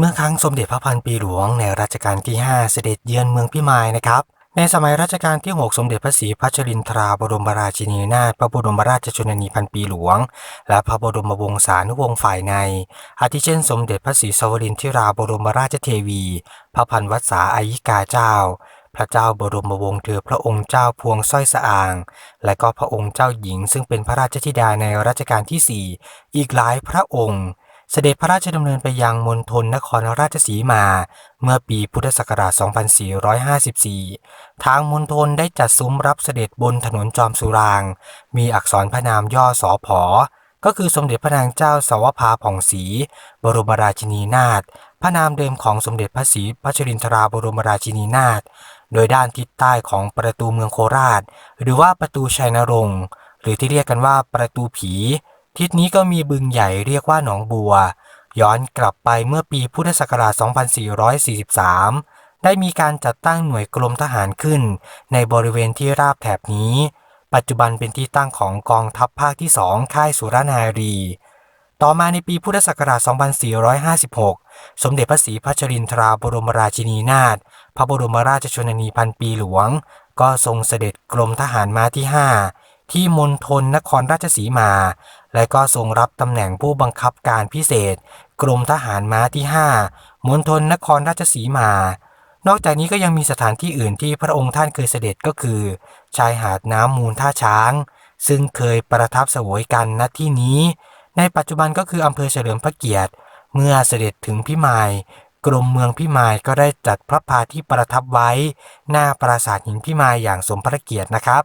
เมื่อครั้งสมเด็จพระพันปีหลวงในรัชกาลที่ 5 เสด็จเยือนเมืองพิมายนะครับ ในสมัยรัชกาลที่ 6 สมเด็จพระศรีพัชรินทราบรมราชินีนาถพระบรมราชชนนีพันปีหลวง และพระบรมวงศานุวงศ์ฝ่ายใน อาทิเช่น สมเด็จพระศรีสวรินทิราบรมราชเทวี พระพันวัษาอายิกาเจ้า พระเจ้าบรมวงศ์เธอพระองค์เจ้าพวงสร้อยสะอาง และก็พระองค์เจ้าหญิงซึ่งเป็นพระราชธิดาในรัชกาลที่ 4 อีกหลายพระองค์ เสด็จพระราชดำเนินไปยังมณฑลนครราชสีมา เมื่อปีพุทธศักราช 2454 ทางมณฑลได้จัดซุ้มรับเสด็จบนถนนจอมสุราง มีอักษรพระนามย่อสอพอก็คือสมเด็จพระนางเจ้าสาวภาผ่องศรีบรมราชินีนาถ พระนามเดิมของสมเด็จพระศรีพัชรินทราบรมราชินีนาถ โดยด้านทิศใต้ของประตูเมืองโคราช หรือว่าประตูชัยนรงค์ หรือที่เรียกกันว่าประตูผี ทิศนี้ก็มีบึงใหญ่เรียกว่าหนองบัว ย้อนกลับไปเมื่อปีพุทธศักราช 2443 ได้มีการจัดตั้งหน่วยกรมทหารขึ้น ในบริเวณที่ราบแถบนี้ ปัจจุบันเป็นที่ตั้งของกองทัพภาคที่2ค่ายสุรนารี ต่อมาในปีพุทธศักราช 2456 สมเด็จพระศรีพัชรินทราบรมราชินีนาถพระบรมราชชนนีพันปีหลวง ก็ทรงเสด็จกรมทหารมาที่ 5 ที่มณฑลนครราชสีมา และก็ทรงรับตำแหน่งผู้บังคับการพิเศษ กรมทหารม้าที่ 5มณฑลนครราชสีมา นอกจากนี้ก็ยังมีสถานที่อื่นที่พระองค์ท่านเคยเสด็จก็คือ ชายหาดน้ำมูลท่าช้าง ซึ่งเคยประทับสวยกันณที่นี้ ในปัจจุบันก็คืออำเภอเฉลิมพระเกียรติ เมื่อเสด็จถึงพิมายกรมเมืองพิมายก็ได้จัดพระพาที่ประทับไว้ หน้าปราสาทหินพิมายอย่างสมพระเกียรตินะครับ